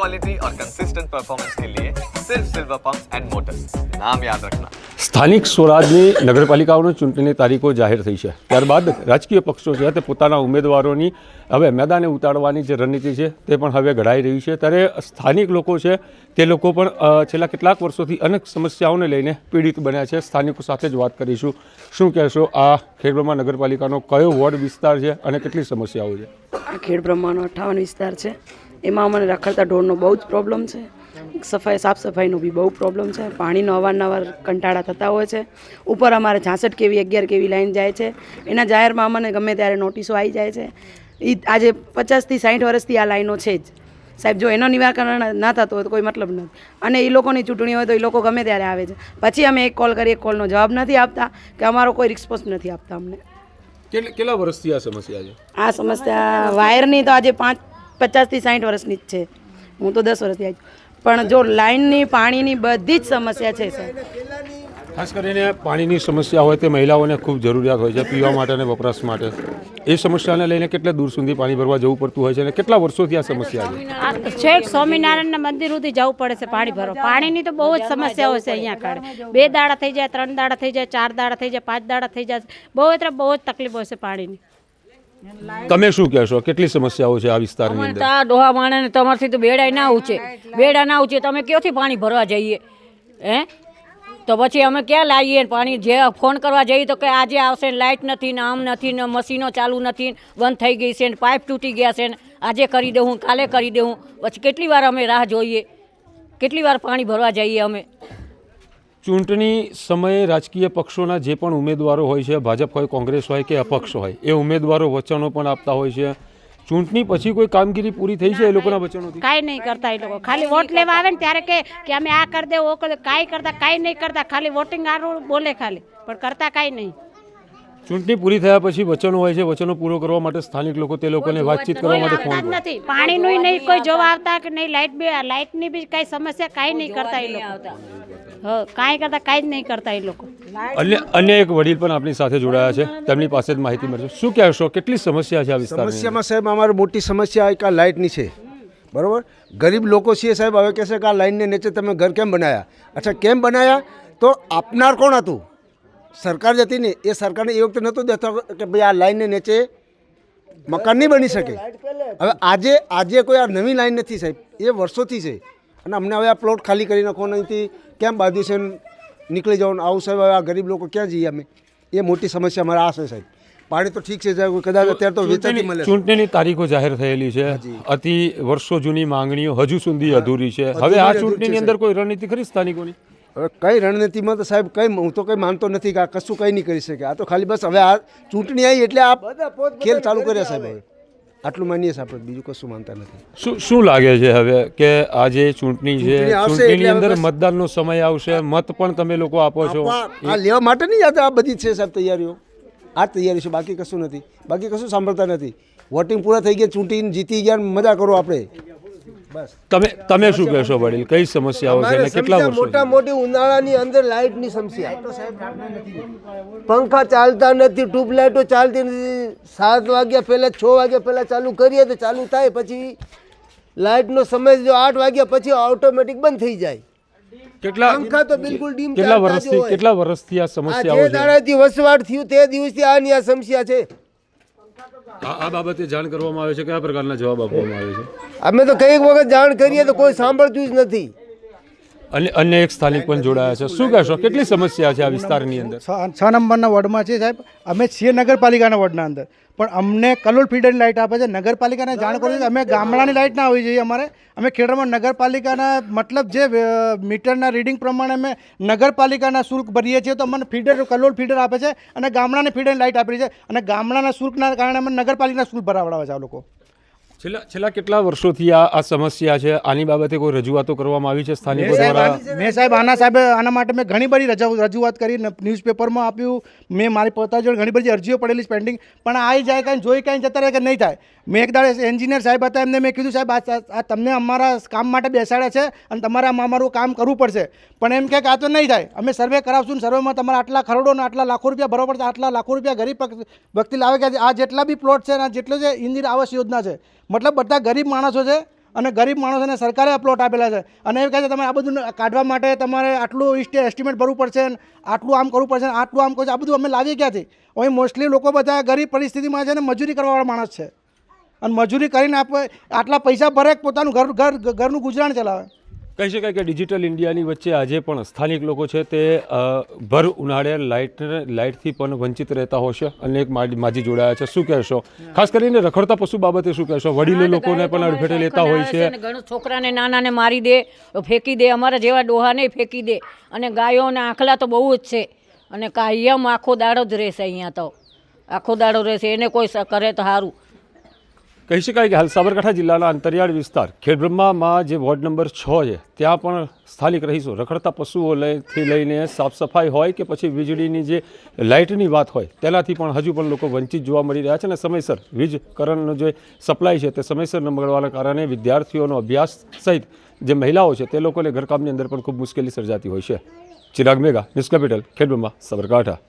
Quality और consistent performance के लिए सिर्फ सिल्वर पंप्स एंड मोटर्स नाम याद रखना સ્થાનિક સ્વરાજની નગરપાલિકાઓની ચૂંટણીની તારીખો જાહેર થઈ છે ત્યારબાદ રાજકીય પક્ષો છે તે પોતાના ઉમેદવારોની હવે મેદાને ઉતારવાની જે રણનીતિ છે તે પણ હવે ઘડાઈ રહી છે ત્યારે સ્થાનિક લોકો છે તે લોકો પણ અ, છેલ્લા કેટલાક વર્ષોથી અનેક સમસ્યાઓને લઈને પીડિત બન્યા છે સ્થાનિકો સાથે જ વાત કરીશું શું કહેશો આ ખેડબ્રહ્મા નગરપાલિકાનો કયો વોર્ડ વિસ્તાર છે અને કેટલી સમસ્યાઓ છે આ ખેડ બ્રહ્માનો અઠ્ઠાવન વિસ્તાર છે એમાં અમને રખડતા ઢોરનો બહુ જ પ્રોબ્લેમ છે. સફાઈ સાફ સફાઈનો બી બહુ પ્રોબ્લેમ છે. પાણીનો અવારનવાર કંટાળા થતા હોય છે. ઉપર અમારે છાસઠ કેવી અગિયાર કેવી લાઈન જાય છે. એના જાહેરમાં અમને ગમે ત્યારે નોટિસો આવી જાય છે. એ આજે પચાસથી સાઠ વર્ષથી આ લાઈનો છે જ. સાહેબ જો એનો નિરાકરણ ના થતો હોય તો કોઈ મતલબ નથી. અને એ લોકોની ચૂંટણી હોય તો એ લોકો ગમે ત્યારે આવે છે. પછી અમે એક કોલ કરીએ એક કોલનો જવાબ નથી આપતા કે અમારો કોઈ રિસ્પોન્સ નથી આપતા અમને. કેટલા કેટલા વર્ષથી આ સમસ્યા છે? આ સમસ્યા વાયરની તો આજે પાંચ પચાસથી સાઠ વર્ષની જ છે. હું તો દસ વર્ષથી આવી પણ જો લાઇનની પાણીની બધી જ સમસ્યા છે સાહેબ. ખાસ કરીને પાણીની સમસ્યા હોય તે મહિલાઓને ખૂબ જરૂરિયાત હોય છે પીવા માટે અને વપરાશ માટે. એ સમસ્યાને લઈને કેટલા દૂર સુધી પાણી ભરવા જવું પડતું હોય છે અને કેટલા વર્ષોથી આ સમસ્યા છે? છેક સ્વામિનારાયણના મંદિર સુધી જવું પડે છે પાણી ભરવા. પાણીની તો બહુ જ સમસ્યાઓ છે અહીંયા કાળે બે દાડા થઈ જાય ત્રણ દાડા થઈ જાય ચાર દાડા થઈ જાય પાંચ દાડા થઈ જાય. બહુ એટલે બહુ જ તકલીફો છે પાણીની. તમે શું કહેશો? કેટલી સમસ્યાઓ છે આ વિસ્તારની અંદર? તો આ ડોહા માણે તમારથી તો બેડાય ના ઉચે બેડા ના ઉચે તમે ક્યાંથી પાણી ભરવા જઈએ? હે? તો પછી અમે ક્યાં લાવીએ પાણી? જે ફોન કરવા જઈએ તો કે આજે આવશે ને લાઇટ નથી ને આમ નથી ને મશીનો ચાલુ નથી બંધ થઈ ગઈ છે ને પાઇપ તૂટી ગયા છે ને આજે કરી દઉં કાલે કરી દઉં. પછી કેટલી વાર અમે રાહ જોઈએ? કેટલી વાર પાણી ભરવા જઈએ અમે? ચૂંટણી સમયે રાજકીય પક્ષોના જે પણ ઉમેદવારો હોય છે ભાજપ હોય કોંગ્રેસ હોય કે અપક્ષ હોય એ ઉમેદવારો વચનો પણ આપતા હોય છે. ચૂંટણી પછી કોઈ કામગીરી પૂરી થઈ છે એ લોકોના વચનોથી? કાંઈ નહીં કરતા એ લોકો. ખાલી વોટ લેવા આવે ને ત્યારે કે કે અમે આ કરી દે ઓ કરી દે કાંઈ કરતા કાંઈ નહીં કરતા. ખાલી વોટિંગ આરું બોલે ખાલી. પણ કરતા કાંઈ નહીં. ચૂંટણી પૂરી થયા પછી વચનો હોય છે વચનો પૂરો કરવા માટે સ્થાનિક લોકો તે લોકોને વાતચીત કરવા માટે ફોન નથી. પાણીનું નહીં કોઈ જોવા આવતા કે નહીં લાઇટ બી લાઇટની બી કાંઈ સમસ્યા કાંઈ નહીં કરતા એ લોકો. હ કાંઈ કરતા કાંઈ જ નહીં કરતા એ લોકો. અન્ય અન્ય એક વડીલ પણ આપણી સાથે જોડાયા છે. તેમની પાસે જ માહિતી મળશે. શું કહેશો? કેટલી સમસ્યા છે આ વિસ્તારની સમસ્યામાં સાહેબ અમારે મોટી સમસ્યા એક આ લાઇટની છે. બરાબર? ગરીબ લોકો છીએ સાહેબ હવે કહેશે કે આ લાઇનને નીચે તમે ઘર કેમ બનાવ્યા અચ્છા કેમ બનાવ્યા તો આપનાર કોણ હતું? સરકાર જ હતી ને એ સરકારને એ વખતે નહોતો દેતો કે ભાઈ આ લાઇનને નીચે મકાન નહીં બની શકે. હવે આજે આજે કોઈ આ નવી લાઈન નથી સાહેબ. એ વર્ષોથી છે. અને અમને હવે આ પ્લોટ ખાલી કરી નાખો અહીંથી કેમ બાજુ છે નીકળી જવાનું? આવું સાહેબ હવે આ ગરીબ લોકો ક્યાં જઈએ અમે? એ મોટી સમસ્યા અમારે આ છે સાહેબ. પાણી તો ઠીક છે સાહેબ. કદાચ અત્યારે તો વેચાતી મળે. ચૂંટણીની તારીખો જાહેર થયેલી છે. અતિ વર્ષો જૂની માંગણીઓ હજુ સુધી અધૂરી છે. હવે આ ચૂંટણીની અંદર કોઈ રણનીતિ ખરી સ્થાનિકોની? હવે કઈ રણનીતિમાં તો સાહેબ કઈ હું તો કઈ માનતો નથી કે આ કશું કઈ નહીં કરી શકે. આ તો ખાલી બસ હવે આ ચૂંટણી આવી એટલે આ ખેલ ચાલુ કર્યા સાહેબ હવે આટલું માનીએ સાહેબ આપણે બીજું કશું માનતા નથી. શું શું લાગે છે હવે કે આ જે ચૂંટણી છે આવશે ચૂંટણીની અંદર મતદાનનો સમય આવશે મત પણ તમે લોકો આપો છો. આ લેવા માટે નહીં યાદ આ બધી જ છે સાહેબ તૈયારીઓ. આ તૈયારી છે બાકી કશું નથી. બાકી કશું સાંભળતા નથી. વોટિંગ પૂરા થઈ ગયા ચૂંટીને જીતી ગયા મજા કરો આપણે. તમે તમે શું કહેશો વડીલ? કઈ સમસ્યાઓ છે? અને કેટલા સમસ્યા વર્ષો મોટા મોટી ઉનાળાની અંદર લાઇટની સમસ્યા. પંખા ચાલતા નથી ટ્યુબલાઇટો ચાલતી નથી. સાત વાગ્યા પહેલાં છ વાગ્યા પહેલાં ચાલુ કરીએ તો ચાલુ થાય. પછી લાઇટનો સમય જો આઠ વાગ્યા પછી ઓટોમેટિક બંધ થઈ જાય. કેટલા પંખા તો બિલકુલ ડીમ કેટલા વર્ષથી કેટલા વર્ષથી આ આ જે દાડાથી વસવાટ થયું તે દિવસથી આની આ સમસ્યા છે. આ બાબતે જાણ કરવામાં આવે છે? કયા પ્રકારના જવાબ આપવામાં આવે છે? અમે તો કંઈક વખત જાણ કરીએ તો કોઈ સાંભળતું જ નથી. અને અન્ય એક સ્થાનિક પણ જોડાયા છે. શું કહેશો? કેટલી સમસ્યા છે આ વિસ્તારની અંદર? છ નંબરના વોર્ડમાં છે સાહેબ. અમે છીએ નગરપાલિકાના વોર્ડના અંદર. પણ અમને કલોલ ફીડરની લાઇટ આપે છે. નગરપાલિકાને જાણ કરો છું કે અમે ગામડાની લાઇટ ના હોવી જોઈએ અમારે. અમે ખેડામાં નગરપાલિકાના મતલબ જે મીટરના રીડિંગ પ્રમાણે અમે નગરપાલિકાના શુલ્ક ભરીએ છીએ તો અમને ફીડર કલોલ ફીડર આપે છે અને ગામડાની ફીડરની લાઇટ આપી છે. અને ગામડાના શુલ્કના કારણે અમે નગરપાલિકાના શુલ્ક ભરાવડાવે છે આ લોકો. છેલ્લા છેલ્લા કેટલા વર્ષોથી આ આ સમસ્યા છે? આની બાબતે કોઈ રજૂઆતો કરવામાં આવી છે સ્થાનિકો દ્વારા? મેં સાહેબ આના સાહેબ આના માટે મેં ઘણી બધી રજૂ રજૂઆત કરી ન્યૂઝપેપરમાં આપ્યું. મેં મારી પોતા જોડે ઘણી બધી અરજીઓ પડેલી છે પેન્ડિંગ પણ આવી જાય કાંઈ જોઈ કાંઈ જતા રહે કે નહીં થાય? મેં એક દાડે એન્જિનિયર સાહેબ હતા એમને મેં કીધું સાહેબ આ તમને અમારા કામ માટે બેસાડ્યા છે અને તમારે અમારું કામ કરવું પડશે. પણ એમ કહે કે આ તો નહીં થાય. અમે સર્વે કરાવશું ને સર્વેમાં તમારે આટલા કરોડો ને આટલા લાખો રૂપિયા ભરવા પડશે. આટલા લાખો રૂપિયા ગરીબ વ્યક્તિ લાવે કે આ જેટલા બી પ્લોટ છે ને આ જેટલો જે ઇન્દિરા આવાસ યોજના છે મતલબ બધા ગરીબ માણસો છે અને ગરીબ માણસોને સરકારે પ્લોટ આપેલા છે. અને એ કહે છે, તમે આ બધું કાઢવા માટે તમારે આટલું એસ્ટિમેટ ભરવું પડશે આટલું આમ કરવું પડશે આટલું આમ કરવું આ બધું અમે લાવીએ ક્યાંથી? અહીં મોસ્ટલી લોકો બધા ગરીબ પરિસ્થિતિમાં છે ને મજૂરી કરવાવાળા માણસ છે. અને મજૂરી કરીને આપે, આટલા પૈસા ભરે પોતાનું ઘર ઘર, ઘરનું ગુજરાન ચલાવે. કહી શકાય કે ડિજિટલ ઇન્ડિયાની વચ્ચે આજે પણ સ્થાનિક લોકો છે તે ભર ઉનાળે લાઇટ લાઇટથી પણ વંચિત રહેતા હશે અનેક એક માજી જોડાયા છે. શું કહેશો? ખાસ કરીને રખડતા પશુ બાબતે શું કહેશો? વડીલો લોકોને પણ અડફેટે લેતા હોય છે. છોકરાને નાનાને મારી દે ફેંકી દે અમારા જેવા ડોહાને ફેંકી દે. અને ગાયોના આંખલા તો બહુ જ છે. અને કાયમ આખો દાડો જ રહેશે અહીંયા તો. આખો દાડો રહેશે. એને કોઈ કરે તો સારું કહી શકાય કે હાલ સાબરકાંઠા જિલ્લાના અંતરિયાળ વિસ્તાર ખેડબ્રહ્મામાં જે વોર્ડ નંબર છ છે, ત્યાં પણ સ્થાનિક રહીશો, રખડતા પશુઓ લઈથી લઈને સાફ સફાઈ હોય કે પછી વીજળીની જે લાઇટની વાત હોય, તેનાથી પણ હજુ પણ લોકો વંચિત જોવા મળી રહ્યા છે અને સમયસર વીજ કરંટનો જે સપ્લાય છે તે સમયસર ન મળવાના કારણે વિદ્યાર્થીઓનો અભ્યાસ સહિત જે મહિલાઓ છે તે લોકોને ઘરકામની અંદર પણ ખૂબ મુશ્કેલી સર્જાતી હોય છે. Chirag mega news capital, Khedbrahma, Sabarkantha.